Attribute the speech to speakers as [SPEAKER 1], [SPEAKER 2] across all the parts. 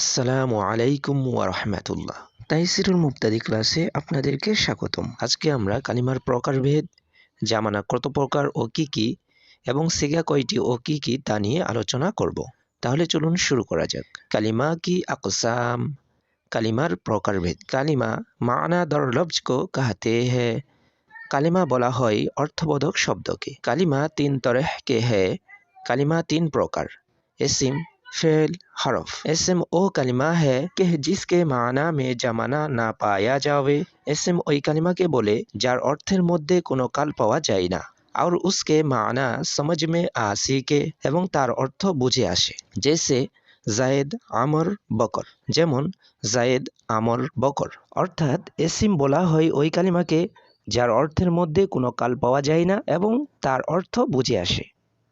[SPEAKER 1] আসসালামু আলাইকুম ওয়া রাহমাতুল্লাহ। তাইসিরুল মুবতাদি ক্লাসে আপনাদেরকে স্বাগতম। আজকে আমরা কালিমার প্রকারভেদ, জামানা কত প্রকার ও কি কি, এবং সিগা কয়টি ও কি কি তা নিয়ে আলোচনা করব। তাহলে চলুন শুরু করা যাক। কালিমা কি আকসাম? কালিমার প্রকারভেদ। কালিমা মানা দর লফজ কো কাহতে হ্যায় কালিমা বলা হয় অর্থবোধক শব্দকে। কালিমা তিন তরহ কে হ্যায় কালিমা তিন প্রকার। এসিম फेल हरफ एसम ओ कलिमा है कि जिसके মানা মে জামানা না পায়া যাবে এসএম ওই কালিমাকে বলে যার অর্থের মধ্যে কোনো কাল পাওয়া যায় না আর উসকে মানা সমঝ মে আসিকে এবং তার অর্থ বুঝে আসে জেসে জায়েদ আমর বকর যেমন জায়েদ আমর বকর অর্থাৎ এসিম বলা হয় ওই কালিমাকে যার অর্থের মধ্যে কোনো কাল পাওয়া যায় না এবং তার অর্থ বুঝে আসে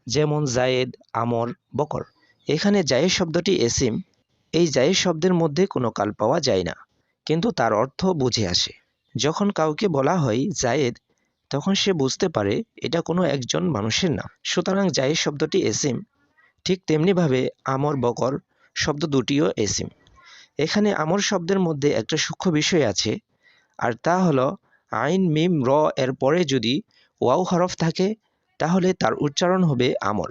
[SPEAKER 1] যেমন জায়েদ আমর বকর এখানে জায়েদ শব্দটি এসিম। এই জায়েদ শব্দের মধ্যে কোনো কাল পাওয়া যায় না, কিন্তু তার অর্থ বুঝে আসে। যখন কাউকে বলা হয় জায়েদ, তখন সে বুঝতে পারে এটা কোনো একজন মানুষের নাম। সুতরাং জায়েদ শব্দটি এসিম। ঠিক তেমনিভাবে আমর বকর শব্দ দুটিও এসিম। এখানে আমর শব্দের মধ্যে একটা সূক্ষ্ম বিষয় আছে, আর তা হলো আইন, মিম, র এর পরে যদি ওয়াও হরফ থাকে, তাহলে তার উচ্চারণ হবে আমর।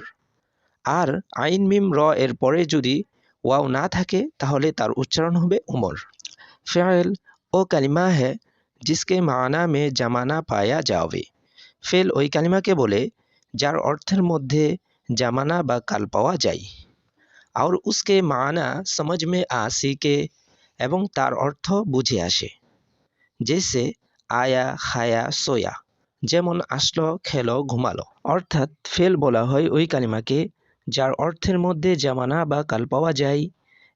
[SPEAKER 1] আর আইন মিম র এর পরে যদি ওয়াও না থাকে, তাহলে তার উচ্চারণ হবে উমর ফেল, ও কালিমা হ্যাঁ জিসকে মানা মে জামানা পায়া যাবে ফেল ওই কালিমাকে বলে, যার অর্থের মধ্যে জামানা বা কাল পাওয়া যায়। আর উসকে মানা সমঝ মে আসিকে এবং তার অর্থ বুঝে আসে। জেসে আয়া, খায়া, সোয়া, যেমন আসলো, খেলো, ঘুমালো। অর্থাৎ ফেল বলা হয় ওই কালিমাকে যার অর্থের মধ্যে জামানা বা কাল পাওয়া যায়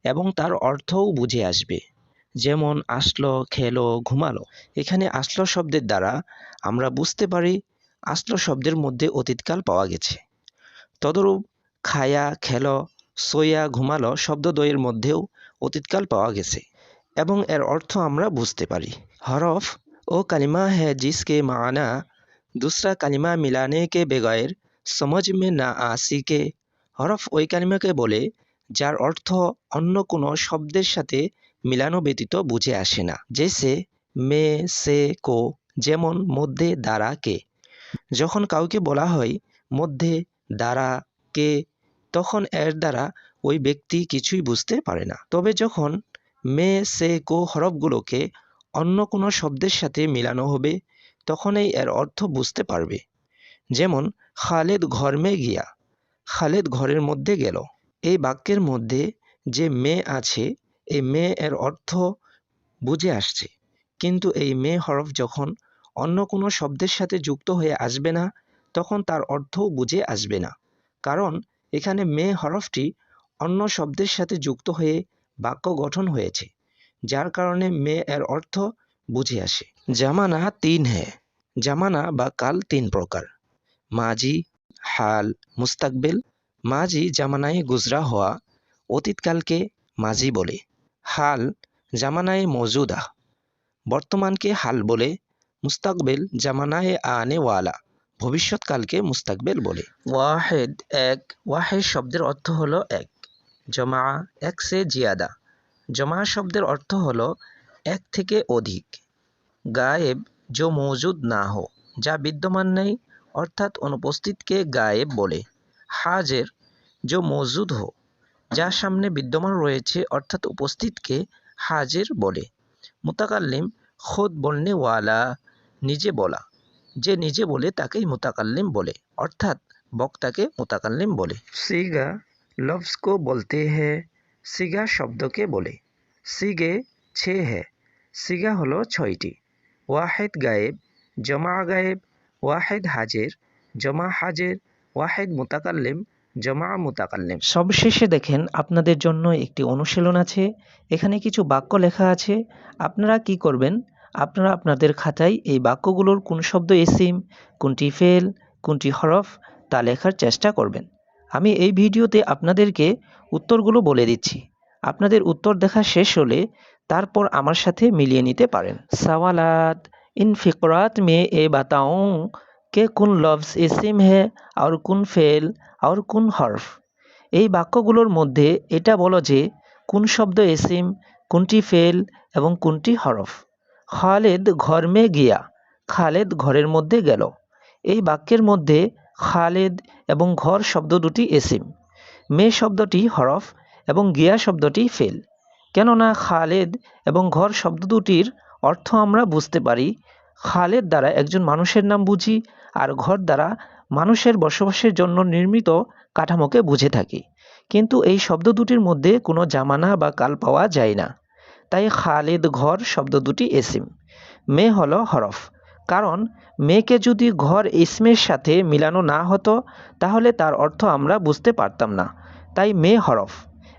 [SPEAKER 1] এবং তার অর্থও বুঝে আসবে। যেমন, আসলো, খেলো, ঘুমালো। এখানে আসলো শব্দের দ্বারা আমরা বুঝতে পারি আসলো শব্দের মধ্যে অতীতকাল পাওয়া গেছে। তদরূপ, খায়া, খেলো সোয়া ঘুমালো শব্দদ্বয়ের মধ্যেও অতীতকাল পাওয়া গেছে এবং এর অর্থ আমরা বুঝতে পারি। হরফ ও কালিমা হে জিসকে মানা, দুসরা কালিমা মিলানেকে বেগয়ের সমাজ মে না আসিকে হরফ ওই কালিমাকে বলে, যার অর্থ অন্য কোনো শব্দের সাথে মিলানো ব্যতীত বুঝে আসে না। জেসে মে, সে, কো, যেমন মধ্যে দ্বারা কে। যখন কাউকে বলা হয় মধ্যে দ্বারা কে, তখন এর দ্বারা ওই ব্যক্তি কিছুই বুঝতে পারে না। তবে যখন মে, সে, কো হরফগুলোকে অন্য কোনো শব্দের সাথে মিলানো হবে, তখনই এর অর্থ বুঝতে পারবে। যেমন, খালেদ ঘর মে গিয়া। খালেদ ঘরের মধ্যে গেল। এই বাক্যের মধ্যে যে মেয়ে আছে, এই মেয়ে এর অর্থ বুঝে আসছে। কিন্তু এই মেয়ে হরফ যখন অন্য কোনো শব্দের সাথে যুক্ত হয়ে আসবে না, তখন তার অর্থও বুঝে আসবে না। কারণ এখানে মেয়ে হরফটি অন্য শব্দের সাথে যুক্ত হয়ে বাক্য গঠন হয়েছে, যার কারণে মেয়ে এর অর্থ বুঝে আসে। জামানা তিন হ্যাঁ জামানা বা কাল তিন প্রকার। মাজি হাল মুস্তাকবেল মাজি জামানায় গুজরা হওয়া, অতীতকালকে মাজি বলে। হাল জামানায় মজুদা, বর্তমানকে হাল বলে। মুস্তাকবেল জামানায় আনে ওয়ালা, ভবিষ্যৎকালকে মুস্তাকবেল বলে। ওয়াহেদ এক, ওয়াহেদ শব্দের অর্থ হলো এক। জমা এক সে জিয়াদা, জমা শব্দের অর্থ হলো এক থেকে অধিক। গায়েব जो মজুদ না হো, যা বিদ্যমান নেই অর্থাৎ অনুপস্থিতকে গায়েব বলে। হাজের जो মজুদ হো যা সামনে বিদ্যমান রয়েছে অর্থাৎ উপস্থিতকে হাজির বলে। মুতাকাল্লিম খোদ বলনে ওয়ালা, নিজে বলা। যে নিজে বলে তাকেই মুতাকাল্লিম বলে, অর্থাৎ বক্তাকে মুতাকাল্লিম বলে। সিগা লফজ কো বলতে হ্যাঁ সিগা শব্দকে বলে। সিগে ছে হ্যাঁ সিগা হলো ছয়টি। ওয়াহেদ গায়েব, জমা গায়েব ওয়াহেদ হাজের, জমা হাজের, ওয়াহেদ মোতাকাল্লেম, জমা মোতাকাল্লেম। সবশেষে দেখেন আপনাদের জন্য একটি অনুশীলন আছে, এখানে কিছু বাক্য লেখা আছে। আপনারা কি করবেন? আপনারা আপনাদের খাতায় এই বাক্যগুলোর কোন শব্দ এসিম, কোনটি ফেল, কোনটি হরফ, তা লেখার চেষ্টা করবেন। আমি এই ভিডিওতে আপনাদেরকে উত্তরগুলো বলে দিচ্ছি। আপনাদের উত্তর দেখা শেষ হলে তারপর আমার সাথে মিলিয়ে নিতে পারেন। সওয়ালাত। इन फ़िक़रात में ये बताऊं कि কোন লফজ এসিম হে আর কোন ফেল আর কোন হরফ এই বাক্যগুলোর মধ্যে এটা বলো যে কোন শব্দ এসিম কোনটি ফেল এবং কোনটি হরফ খালেদ ঘর মে গিয়া খালেদ ঘরের মধ্যে গেল এই বাক্যের মধ্যে খালেদ এবং ঘর শব্দ দুটি এসিম মে শব্দটি হরফ এবং গিয়া শব্দটি ফেল কেননা খালেদ এবং ঘর শব্দ দুটির অর্থ আমরা বুঝতে পারি, খালেদ দ্বারা একজন মানুষের নাম বুঝি আর ঘর দ্বারা মানুষের বসবাসের জন্য নির্মিত কাঠামোকে বুঝে থাকি। কিন্তু এই শব্দ দুটির মধ্যে কোনো জামানা বা কাল পাওয়া যায় না। তাই খালেদ ঘর শব্দ দুটি এসিম। মে হলো হরফ। কারণ, মেয়েকে যদি ঘর ইসমের সাথে মিলানো না হতো, তাহলে তার অর্থ আমরা বুঝতে পারতাম না। তাই মে হরফ।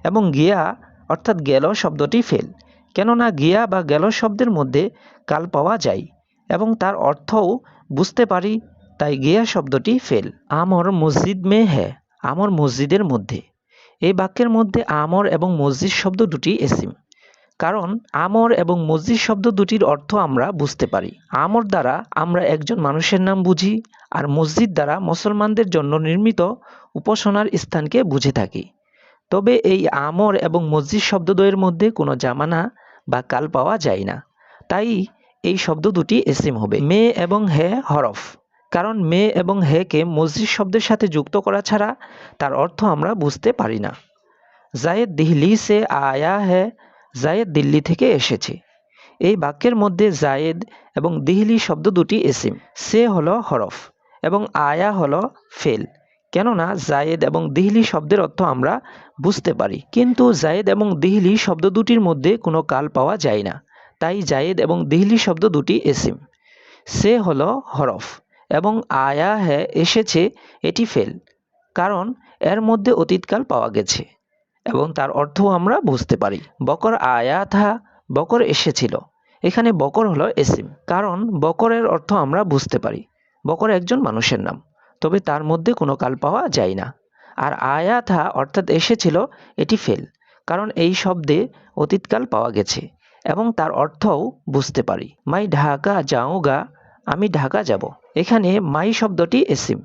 [SPEAKER 1] এবং গিয়া, অর্থাৎ গেল শব্দটি ফেল। কেননা গিয়া বা গেল শব্দের মধ্যে কাল পাওয়া যায় এবং তার অর্থও বুঝতে পারি, তাই গিয়া শব্দটি ফেল। আমর মসজিদ মে হ্যাঁ আমর মসজিদের মধ্যে। এই বাক্যের মধ্যে আমর এবং মসজিদ শব্দ দুটি এসিম। কারণ আমর এবং মসজিদ শব্দ দুটির অর্থ আমরা বুঝতে পারি। আমর দ্বারা আমরা একজন মানুষের নাম বুঝি আর মসজিদ দ্বারা মুসলমানদের জন্য নির্মিত উপাসনার স্থানকে বুঝে থাকি। তবে এই আমর এবং মসজিদ শব্দদ্বয়ের মধ্যে কোনো জামানা বা কাল পাওয়া যায় না। তাই এই শব্দ দুটি এসিম হবে। মে এবং হে হরফ। কারণ মে এবং হেকে মসজিদ শব্দের সাথে যুক্ত করা ছাড়া তার অর্থ আমরা বুঝতে পারি না। জায়েদ দিহলি সে আয়া হে, জায়েদ দিল্লি থেকে এসেছে। এই বাক্যের মধ্যে জায়েদ এবং দিহলি শব্দ দুটি এসিম। সে হলো হরফ এবং আয়া হলো ফেল। কেননা জায়েদ এবং দিহলি শব্দের অর্থ আমরা বুঝতে পারি। কিন্তু জায়েদ এবং দিহলি শব্দ দুটির মধ্যে কোনো কাল পাওয়া যায় না। তাই জায়েদ এবং দিহলি শব্দ দুটি এসিম। সে হলো হরফ এবং আয়া হে এসেছে, এটি ফেল। কারণ এর মধ্যে অতীতকাল পাওয়া গেছে এবং তার অর্থ আমরা বুঝতে পারি। বকর আয়া থা বকর এসেছিল। এখানে বকর হলো এসিম। কারণ বকরের অর্থ আমরা বুঝতে পারি। বকর একজন মানুষের নাম। তবে তার মধ্যে কোনো কাল পাওয়া যায় না। আর আয়া থা অর্থাৎ এসেছিল, এটি ফেল, কারণ এই শব্দে অতীতকাল পাওয়া গেছে এবং তার অর্থও বুঝতে পারি। মাই ঢাকা যাওগা, আমি ঢাকা যাব। এখানে মাই শব্দটি এসিম।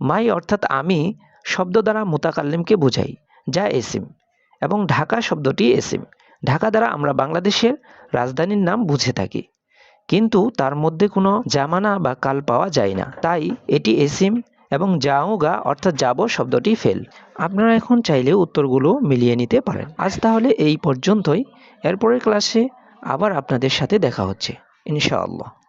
[SPEAKER 1] মাই অর্থাৎ আমি শব্দ দ্বারা মোতাকাল্লিমকে বোঝাই, যা এসিম এবং ঢাকা শব্দটি এসিম। ঢাকা দ্বারা আমরা বাংলাদেশের রাজধানীর নাম বুঝে থাকি। কিন্তু তার মধ্যে কোনো জামানা বা কাল পাওয়া যায় না। তাই এটি এসিম এবং যাওগা অর্থাৎ যাব শব্দটি ফেল। আপনারা এখন চাইলে উত্তরগুলো মিলিয়ে নিতে পারেন। আজ তাহলে এই পর্যন্তই। এরপরের ক্লাসে আবার আপনাদের সাথে দেখা হচ্ছে। ইনশাআল্লাহ।